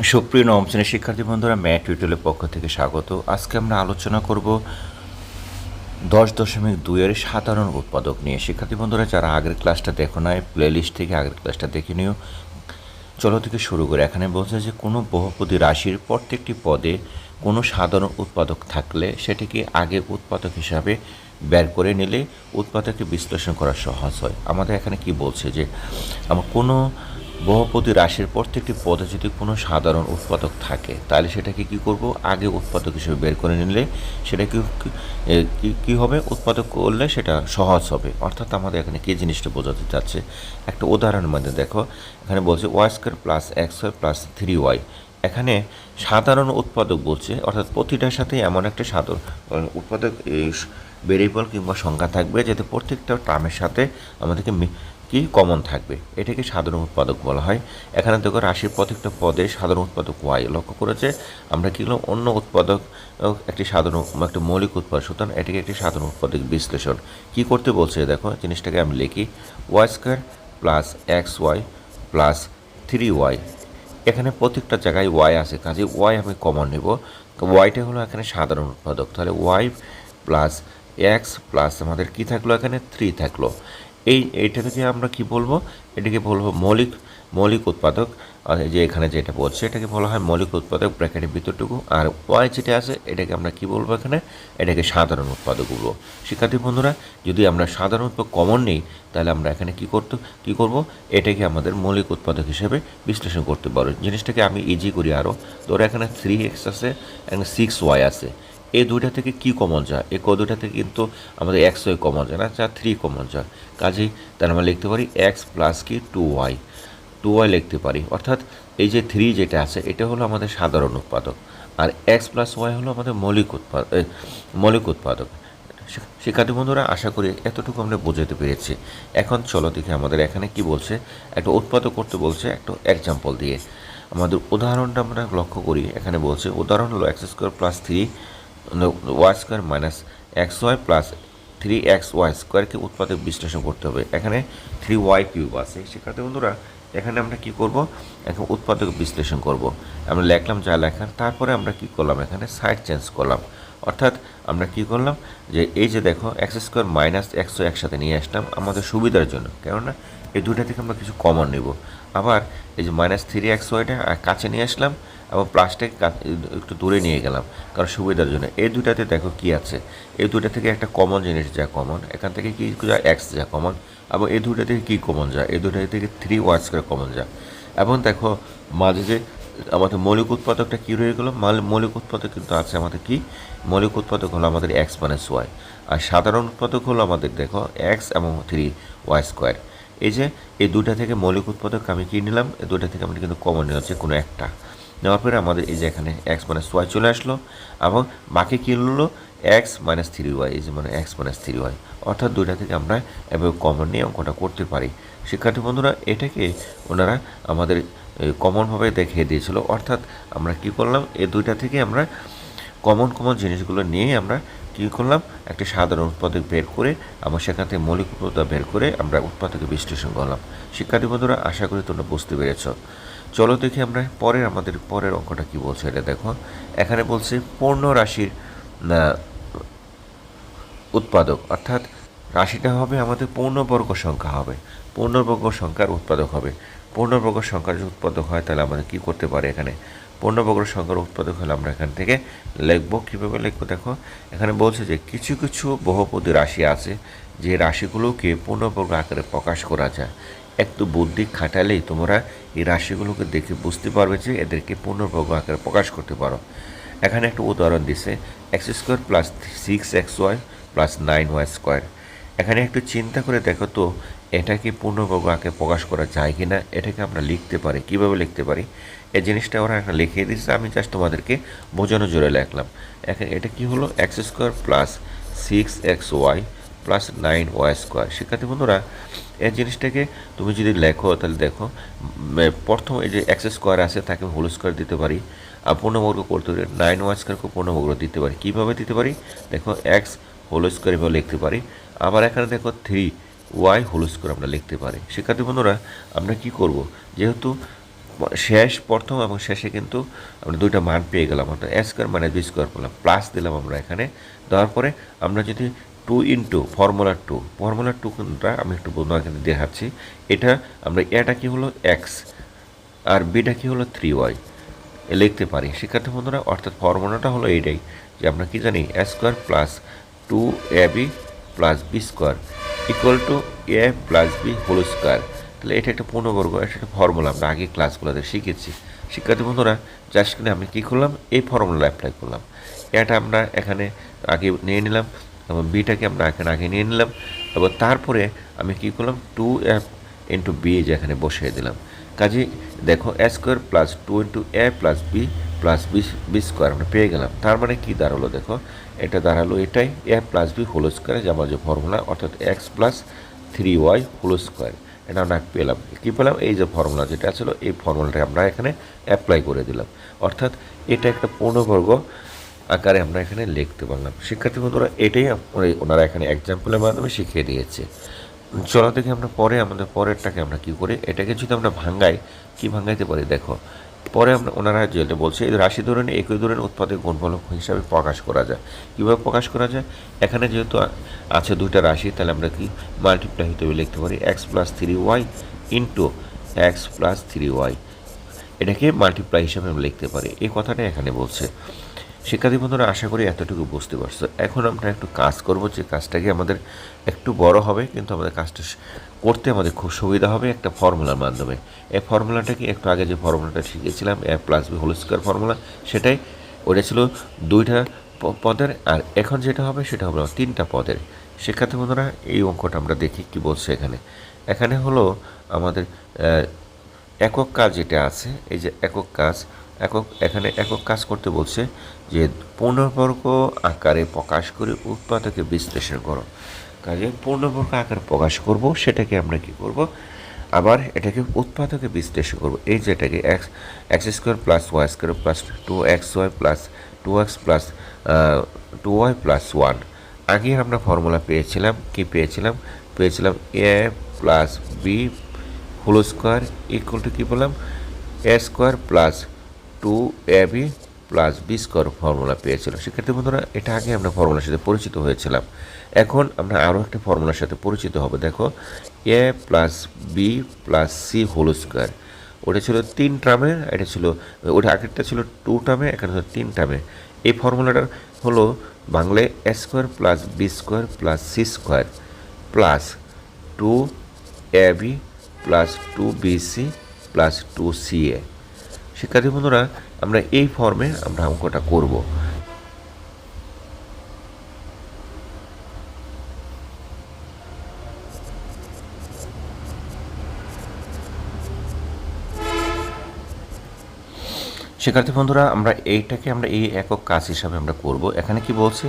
সুপ্রিয় নবম শ্রেণির শিক্ষার্থী বন্ধুরা ম্যাট টিউটোরিয়ালের পক্ষ থেকে স্বাগত। আজকে আমরা আলোচনা করব দশ দশমিক দুইয়ের সাধারণ উৎপাদক নিয়ে। শিক্ষার্থী বন্ধুরা, যারা আগের ক্লাসটা দেখো নাই প্লে লিস্ট থেকে আগের ক্লাসটা দেখে নিও। চলো থেকে শুরু করে, এখানে বলছে যে কোনো বহুপদী রাশির প্রত্যেকটি পদে কোনো সাধারণ উৎপাদক থাকলে সেটিকে আগে উৎপাদক হিসাবে বের করে নিলে উৎপাদককে বিশ্লেষণ করা সহজ হয়। আমাদের এখানে কি বলছে যে, আমার কোনো বহুপদী রাশির প্রত্যেকটি পদে যদি কোনো সাধারণ উৎপাদক থাকে, তাহলে সেটাকে কি করব? আগে উৎপাদক হিসেবে বের করে নিলে সেটা কি কি- হবে? উৎপাদক করলে সেটা সহজ হবে। অর্থাৎ আমাদের এখানে কি জিনিসটা বোঝাতে চাচ্ছে? একটা উদাহরণের মধ্যে দেখো, এখানে বলছে Y square plus X Y plus three Y এখানে সাধারণ উৎপাদক বলছে, অর্থাৎ প্রতিটার সাথে এমন একটা সাধারণ উৎপাদক ভেরিয়েবল কিংবা সংখ্যা থাকবে, যাতে প্রত্যেকটা টার্মের সাথে আমাদেরকে কি কমন থাকবে? এটাকে সাধারণ উৎপাদক বলা হয়। এখানে দেখো রাশির প্রত্যেকটা পদে সাধারণ উৎপাদক ওয়াই লক্ষ্য করেছে। আমরা কি করলাম? অন্য উৎপাদক একটি সাধারণ, একটা মৌলিক উৎপাদক সুতরাং এটাকে একটি সাধারণ উৎপাদক বিশ্লেষণ। কি করতে বলছে? দেখো, জিনিসটাকে আমি লিখি। Y square plus X Y plus three Y এখানে প্রত্যেকটা জায়গায় ওয়াই আছে কাজে ওয়াই আমি কমন নেব। ওয়াইটা হলো এখানে সাধারণ উৎপাদক। তাহলে ওয়াই প্লাস এক্স প্লাস আমাদের কি থাকল এখানে? থ্রি থাকল। এই এইটা থেকে আমরা কি বলব? এটাকে বলব মৌলিক মৌলিক উৎপাদক। যে এখানে যেটা বলছে, এটাকে বলা হয় মৌলিক উৎপাদক ব্র্যাকেটের ভিতরটুকু। আর ওয়াই যেটা আছে, এটাকে আমরা কি বলব এখানে? এটাকে সাধারণ উৎপাদক বলব। শিক্ষার্থী বন্ধুরা, যদি আমরা সাধারণ উৎপাদক কমন নেই, তাহলে আমরা এখানে কি করতে, কি করব? এটাকে আমাদের মৌলিক উৎপাদক হিসেবে বিশ্লেষণ করতে পারো। জিনিসটাকে আমি ইজি করি আরও ধরো এখানে থ্রি এক্স আছে, এখানে সিক্স ওয়াই আছে। এই দুইটা থেকে কি কমন যায় এই দুইটা থেকে কিন্তু আমাদের এক্স ওয়াই কমন যায় না? যা থ্রি কমন যায় কাজেই তার আমরা লিখতে পারি এক্স প্লাস কি? টু ওয়াই টু ওয়াই লিখতে পারি। অর্থাৎ এই যে থ্রি যেটা আছে, এটা হলো আমাদের সাধারণ উৎপাদক। আর এক্স প্লাস ওয়াই হলো আমাদের মৌলিক উৎপাদক মৌলিক উৎপাদক। শিক্ষার্থী বন্ধুরা, আশা করি এতটুকু আমরা বোঝাতে পেরেছি। এখন চলো দেখি আমাদের এখানে কি বলছে। একটা উৎপাদক করতে বলছে একটা এক্সাম্পল দিয়ে। আমাদের উদাহরণটা আমরা লক্ষ্য করি। এখানে বলছে, উদাহরণ হলো X square plus three Y square minus X Y plus three X Y স্কোয়ারকে উৎপাদক বিশ্লেষণ করতে হবে। এখানে থ্রি ওয়াই কিউব আছে। শিক্ষার্থী বন্ধুরা, এখানে আমরা কি করব? এখন উৎপাদক বিশ্লেষণ করব। আমরা লিখলাম যা লেখার, তারপরে আমরা কি করলাম? এখানে সাইড চেঞ্জ করলাম। অর্থাৎ আমরা কি করলাম? যে এই যে দেখো এক্স স্কোয়ার মাইনাস একশো একসাথে নিয়ে আসলাম আমাদের সুবিধার জন্য। কেননা এই দুইটা থেকে আমরা কিছু কমন নেব। আবার এই যে মাইনাস থ্রি এক্স ওয়াইটা কাছে নিয়ে আসলাম এবং প্লাসটাকে একটু দূরে নিয়ে গেলাম, কারণ সুবিধার জন্য। এই দুটাতে দেখো কি আছে। এই দুইটা থেকে একটা কমন জিনিস যা কমন এখান থেকে কি যা এক্স যা কমন এবং এই দুইটা থেকে কী কমন যায় এই দুইটা থেকে থ্রি ওয়ার্ডস করে কমন যা। এবং দেখো, মাঝে যে আমাদের মৌলিক উৎপাদকটা কী রয়ে গেলো? মাল- মৌলিক উৎপাদক কিন্তু আছে আমাদের কি? মৌলিক উৎপাদক হলো আমাদের এক্স মাইনাস ওয়াই আর সাধারণ উৎপাদক হলো আমাদের, দেখো এক্স এবং থ্রি ওয়াই স্কোয়ার এই যে, এই দুটা থেকে মৌলিক উৎপাদক আমি কী নিলাম? এই দুটা থেকে আমি কিন্তু কমন নিলাম যে কোনো একটা। নেওয়ার পরে আমাদের এই যে এখানে এক্স মাইনাস ওয়াই চলে আসলো এবং বাকি কী হলো? এক্স মাইনাস থ্রি ওয়াই এই যে মানে এক্স মাইনাস থ্রি ওয়াই অর্থাৎ দুইটা থেকে আমরা এভাবে কমন নিয়ে অঙ্কটা করতে পারি। শিক্ষার্থী বন্ধুরা, এটাকে ওনারা আমাদের কমনভাবে দেখিয়ে দিয়েছিল। অর্থাৎ আমরা কি করলাম? এই দুইটা থেকে আমরা কমন কমন জিনিসগুলো নিয়ে আমরা কী করলাম? একটি সাধারণ উৎপাদক বের করে আমরা সেখান থেকে মৌলিক উৎপাদক বের করে আমরা উৎপাদকে বিশ্লেষণ করলাম। শিক্ষার্থী বন্ধুরা, আশা করি তোমরা বুঝতে পেরেছ। চলো দেখি আমরা পরের আমাদের পরের অঙ্কটা কি বলছে এটা দেখো। এখানে বলছে পূর্ণ রাশির উৎপাদক, অর্থাৎ রাশিটা হবে আমাদের পূর্ণবর্গ সংখ্যা হবে। পূর্ণবর্গ সংখ্যার উৎপাদক হবে। পূর্ণবর্গ সংখ্যার যদি উৎপাদক হয় তাহলে আমাদের কী করতে পারে এখানে? পূর্ণবর্গ সংখ্যার উৎপাদক হলে আমরা এখান থেকে। লিখব, কীভাবে লিখব দেখো। এখানে বলছে যে কিছু কিছু বহুপদী রাশি আছে, যে রাশিগুলোকে পূর্ণবর্গ আকারে প্রকাশ করা যায়। একটু বুদ্ধি খাটালেই তোমরা এই রাশিগুলোকে দেখে বুঝতে পারবে যে এদেরকে পূর্ণবর্গ আকারে প্রকাশ করতে পারো। এখানে একটা উদাহরণ দিছে, X square plus six X Y plus nine Y square. এখানে একটু চিন্তা করে দেখো তো এটাকে পূর্ণবর্গ আকারে প্রকাশ করা যায় কি না এটাকে আমরা লিখতে পারি। কীভাবে লিখতে পারি? এই জিনিসটা ওরা একটা লিখিয়ে দিচ্ছে আমি জাস্ট তোমাদেরকে বোঝানো জোরে লিখলাম। এখন এটা কি হলো? X square plus six X Y plus nine Y square শিক্ষার্থী বন্ধুরা, এই জিনিসটাকে তুমি যদি লেখো, তাহলে দেখো প্রথম এই যে এক্স স্কোয়ার আছে, তাকে হোল স্কোয়ার দিতে পারি। আর পূর্ণবর্গ করতে পারি নাইন ওয়াই স্কোয়ারকে পূর্ণবর্গ দিতে পারি। কীভাবে দিতে পারি? দেখো এক্স হোল স্কোয়ার এভাবে লিখতে পারি। আবার এখানে দেখো থ্রি ওয়াই হোল স্কোয়ার আমরা লিখতে পারি। শিক্ষার্থী বন্ধুরা, আমরা কি করব? যেহেতু শেষ প্রথম এবং শেষে কিন্তু আমরা দুইটা মান পেয়ে গেলাম। অর্থাৎ এ স্কোয়ার মানে বি স্কোয়ার পেলাম প্লাস দিলাম আমরা এখানে। দেওয়ার পরে আমরা যদি two into formula two formula two কোনটা? আমি একটু বন্ধু এখানে দেখাচ্ছি। এটা আমরা, এটা কি হলো? এক্স আর বিটা কি হলো? থ্রি ওয়াই লিখতে পারি। শিক্ষার্থী বন্ধুরা, অর্থাৎ ফর্মুলাটা হলো এটাই যে আমরা কি জানি? A square plus two A B plus B square equal to A plus B whole square তাহলে এটা একটা পূর্ণবর্গ, এটা একটা ফর্মুলা আমরা আগে ক্লাসগুলোতে শিখেছি। শিক্ষার্থী বন্ধুরা জাস্ট কিনে আমি কী করলাম? এই ফর্মুলা অ্যাপ্লাই করলাম। এটা আমরা এখানে আগে নিয়ে নিলাম এবং বিটাকে আমরা এখানে আগে নিয়ে নিলাম এবং তারপরে আমি কী করলাম? টু এফ ইন্টু বি যে এখানে বসিয়ে দিলাম। কাজে দেখো A square plus two into A plus B plus B B square আমরা পেয়ে গেলাম। তার মানে কী দাঁড়াল দেখো? এটা দাঁড়াল এটাই A plus B whole square যে আমার যে ফর্মুলা অর্থাৎ X plus three Y whole square এটা আমরা পেলাম। কী পেলাম? এই যে ফর্মুলা যেটা ছিল, এই ফর্মুলাটা আমরা এখানে অ্যাপ্লাই করে দিলাম। অর্থাৎ এটা একটা পূর্ণবর্গ আকারে আমরা এখানে লিখতে পারলাম। শিক্ষার্থী বন্ধুরা, এটাই ওনারা এখানে এক্সাম্পলের মাধ্যমে শিখিয়ে দিয়েছে। চলো দেখি আমরা পরে, আমাদের পরেরটাকে আমরা কি করি? এটাকে যদি আমরা ভাঙ্গাই, কি ভাঙ্গাইতে পারি দেখো? পরে আমরা ওনারা যেটা বলছে, এই রাশি ধরনের একই ধরনের উৎপাদের গুণফল হিসাবে প্রকাশ করা যায়। কীভাবে প্রকাশ করা যায়? এখানে যেহেতু আছে দুইটা রাশি, তাহলে আমরা কি মাল্টিপ্লাই হিসেবে লিখতে পারি X plus three Y into X plus three Y এটাকে মাল্টিপ্লাই হিসাবে আমরা লিখতে পারি। এই কথাটা এখানে বলছে। শিক্ষার্থী বন্ধুরা, আশা করি এতটুকু বুঝতে পারছ। এখন আমরা একটু কাজ করব, যে কাজটাকে আমাদের একটু বড় হবে, কিন্তু আমাদের কাজটা করতে আমাদের খুব সুবিধা হবে একটা ফর্মুলার মাধ্যমে। এই ফর্মুলাটাকে একটু আগে যে ফর্মুলাটা শিখেছিলাম A plus B whole square formula সেটাই ওটা ছিল দুইটা পদের, আর এখন যেটা হবে সেটা হবে তিনটা পদের। শিক্ষার্থী বন্ধুরা, এই অঙ্কটা আমরা দেখি কি বলছে এখানে। এখানে হলো আমাদের একক কাজ যেটা আছে, এই যে একক কাজ একক, এখানে একক কাজ করতে বলছে যে পূর্ণবর্গ আকারে প্রকাশ করে উৎপাদকে বিশ্লেষণ করো। কাজে পূর্ণবর্গ আকারে প্রকাশ করব, সেটাকে আমরা কি করব? আবার এটাকে উৎপাদকে বিশ্লেষণ করব। এই যেটাকে X X square plus Y square plus two X Y plus two X plus two Y plus one আগে আমরা ফর্মুলা পেয়েছিলাম, কি পেয়েছিলাম? পেয়েছিলাম A plus B whole square equal to কী বললাম? A square plus two A B plus B square formula পেয়েছিলাম। শিক্ষার্থী বন্ধুরা, এটা আগে আমরা ফর্মুলার সাথে পরিচিত হয়েছিলাম। এখন আমরা আরও একটা ফর্মুলার সাথে পরিচিত হব। দেখো A plus B plus C whole square ওটা ছিল তিন টার্মে, এটা ছিল, ওটা আগেরটা ছিল টু টার্মে, এখানে ছিল তিন টার্মে। এই ফর্মুলাটা হলো বাংলায় A square plus B square plus C square plus two A B plus two B C plus two C A শিক্ষার্থী বন্ধুরা, আমরা এই ফর্মে আমরা অঙ্কটা করব। শিক্ষার্থী বন্ধুরা, আমরা এইটাকে আমরা এই একক কাজ হিসাবে আমরা করব। এখানে কি বলছে?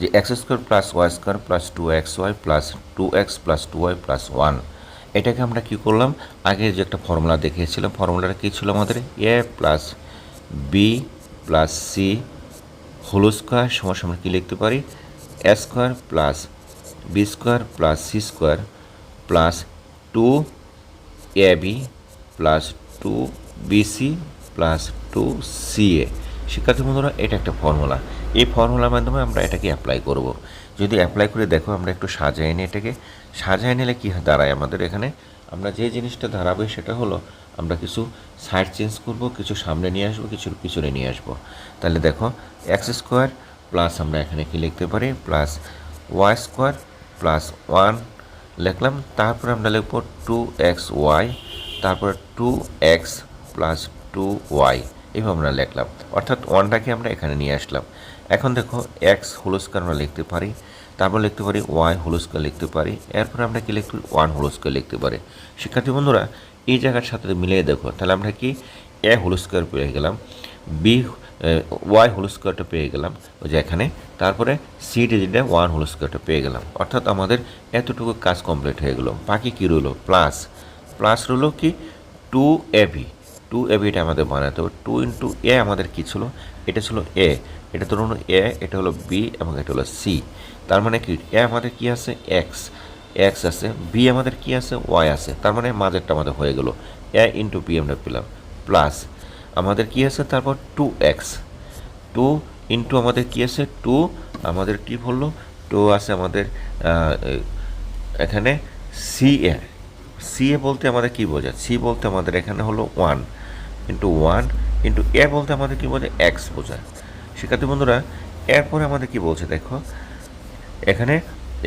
যে X square plus Y square plus two X Y plus two X plus two Y plus one এটাকে আমরা কি করলাম? আগে যে একটা ফর্মুলা দেখিয়েছিলাম ফর্মুলাটা কী ছিল আমাদের? A plus B plus C whole square সমস্যা আমরা কী লিখতে পারি? A square plus B square plus C square plus two A B plus two B C plus two C C A শিক্ষার্থী বন্ধুরা, এটা একটা ফর্মুলা এই ফর্মুলার মাধ্যমে আমরা এটাকে অ্যাপ্লাই করব। যদি অ্যাপ্লাই করে দেখো, আমরা একটু সাজাই নিই এটাকে। সাজাই নিলে কী দাঁড়ায় আমাদের এখানে? আমরা যে জিনিসটা দাঁড়াবে সেটা হলো, আমরা কিছু সাইড চেঞ্জ করব, কিছু সামনে নিয়ে আসব, কিছু পিছনে নিয়ে আসব। তাহলে দেখো এক্স স্কোয়ার প্লাস আমরা এখানে কি লিখতে পারি? Plus Y square plus one লিখলাম। তারপরে আমরা লিখব টু এক্স ওয়াই তারপরে two X plus two Y এভাবে আমরা লিখলাম। অর্থাৎ ওয়ানটাকে আমরা এখানে নিয়ে আসলাম। এখন দেখো এক্স হোলস্কার আমরা লিখতে পারি, তারপর লিখতে পারি ওয়াই হোলস্কার লিখতে পারি, এরপরে আমরা কি লিখতে পারি? ওয়ান হোলস্কার লিখতে পারি। শিক্ষার্থী বন্ধুরা, এই জায়গার সাথে মিলিয়ে দেখো, তাহলে আমরা কি? এ হোলস্কার পেয়ে গেলাম বি ওয়াই হোল স্কোয়ারটা পেয়ে গেলাম, ওই যে এখানে, তারপরে সি ডিজিটে ওয়ান হোল স্কোয়ারটা পেয়ে গেলাম। অর্থাৎ আমাদের এতটুকু কাজ কমপ্লিট হয়ে গেলো। বাকি কী রইল? প্লাস প্লাস রইল কি? টু এবি টু এবিটা আমাদের বানাতে হবে টু ইন্টু এ আমাদের কী ছিল? এটা ছিল এ এটা ধরুন এ এটা হলো বি এবং এটা হলো সি তার মানে কি? এ আমাদের কি আছে? এক্স এক্স আছে। বি আমাদের কি আছে? ওয়াই আছে। তার মানে মাঝেরটা আমাদের হয়ে গেলো। এ ইন্টু বি আমরা পেলাম। প্লাস আমাদের কি আছে? তারপর টু এক্স টু ইন্টু আমাদের কি আছে? টু আমাদের কি বলল টু আছে আমাদের এখানে সি এ সি এ বলতে আমাদের কি বোঝায়? সি বলতে আমাদের এখানে হলো one into one into A বলতে আমাদের কী বোঝায়? এক্স বোঝায়। শিক্ষার্থী বন্ধুরা, এরপরে আমাদের কি বলছে দেখো? এখানে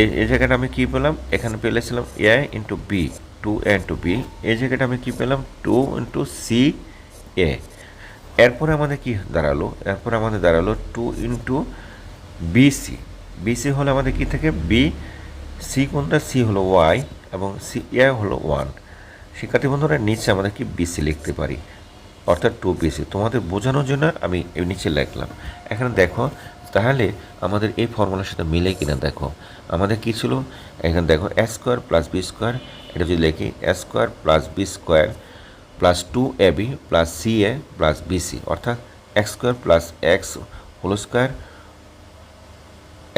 এই এই জায়গাটা আমি কি পেলাম? এখানে পেলেছিলাম A into B two A into B এই জায়গাটা আমি কি পেলাম? টু ইন্টু সি এ এরপরে আমাদের কি দাঁড়াল? এরপরে আমাদের দাঁড়াল টু ইন্টু বিসি বিসি হলো আমাদের কি থাকে? বি সি কোনটা? সি হলো ওয়াই এবং সি এ হলো ওয়ান শিক্ষার্থী বন্ধুরা, নিচে আমাদের কি বিসি লিখতে পারি? অর্থাৎ টু বিসি তোমাদের বোঝানোর জন্য আমি নিচে লিখলাম। এখানে দেখো, তাহলে আমাদের এই ফর্মুলার সাথে মিলে কিনা দেখো। আমাদের কী ছিল? এখানে দেখো A square plus B square এটা যদি লিখি A square plus B square plus two A B plus C A plus BC অর্থাৎ X square plus X whole square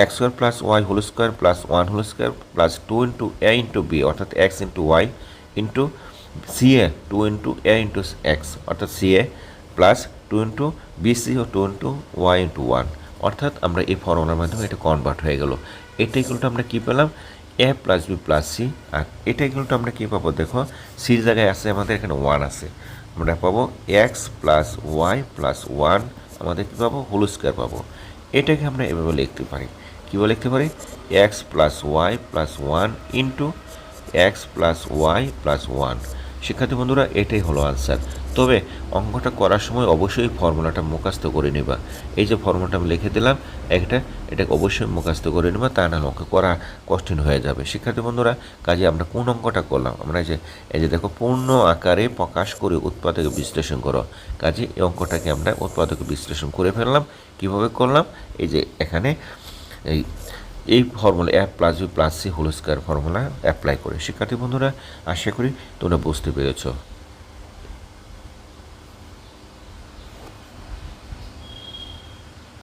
X square plus Y whole square plus one whole square plus two into A into B অর্থাৎ X into Y into C A two into A into X অর্থাৎ C A plus two into BC O two into Y into one অর্থাৎ আমরা এই ফর্মুলার মাধ্যমে এটা convert হয়ে গেল। এটা ইকুয়ালটা আমরা কী পেলাম? A plus B plus C আর এটা ইকুয়ালটা আমরা কী পাবো? দেখো সির জায়গায় আছে, আমাদের এখানে ওয়ান আছে। আমরা পাবো X plus Y plus one আমাদের কী পাবো? হোল স্কোয়ার পাবো। এটাকে আমরা এভাবে লিখতে পারি। কীভাবে লিখতে পারি? X plus Y plus one into X plus Y plus one শিক্ষার্থী বন্ধুরা, এটাই হলো আনসার তবে অঙ্কটা করার সময় অবশ্যই ফর্মুলাটা মুখস্থ করে নিবা। এই যে ফর্মুলাটা আমি লিখে দিলাম, একটা, এটাকে অবশ্যই মুখস্থ করে নিবা, তা না অঙ্ক করা কঠিন হয়ে যাবে। শিক্ষার্থী বন্ধুরা, কাজে আমরা কোন অঙ্কটা করলাম? আমরা যে, এই যে দেখো, পূর্ণ আকারে প্রকাশ করে উৎপাদক বিশ্লেষণ করো। কাজে এই অঙ্কটাকে আমরা উৎপাদক বিশ্লেষণ করে ফেললাম। কীভাবে করলাম? এই যে এখানে এই এই formula F plus B plus C whole square formula apply করে। শিক্ষার্থী বন্ধুরা, আশা করি তোমরা বুঝতে পেরেছ।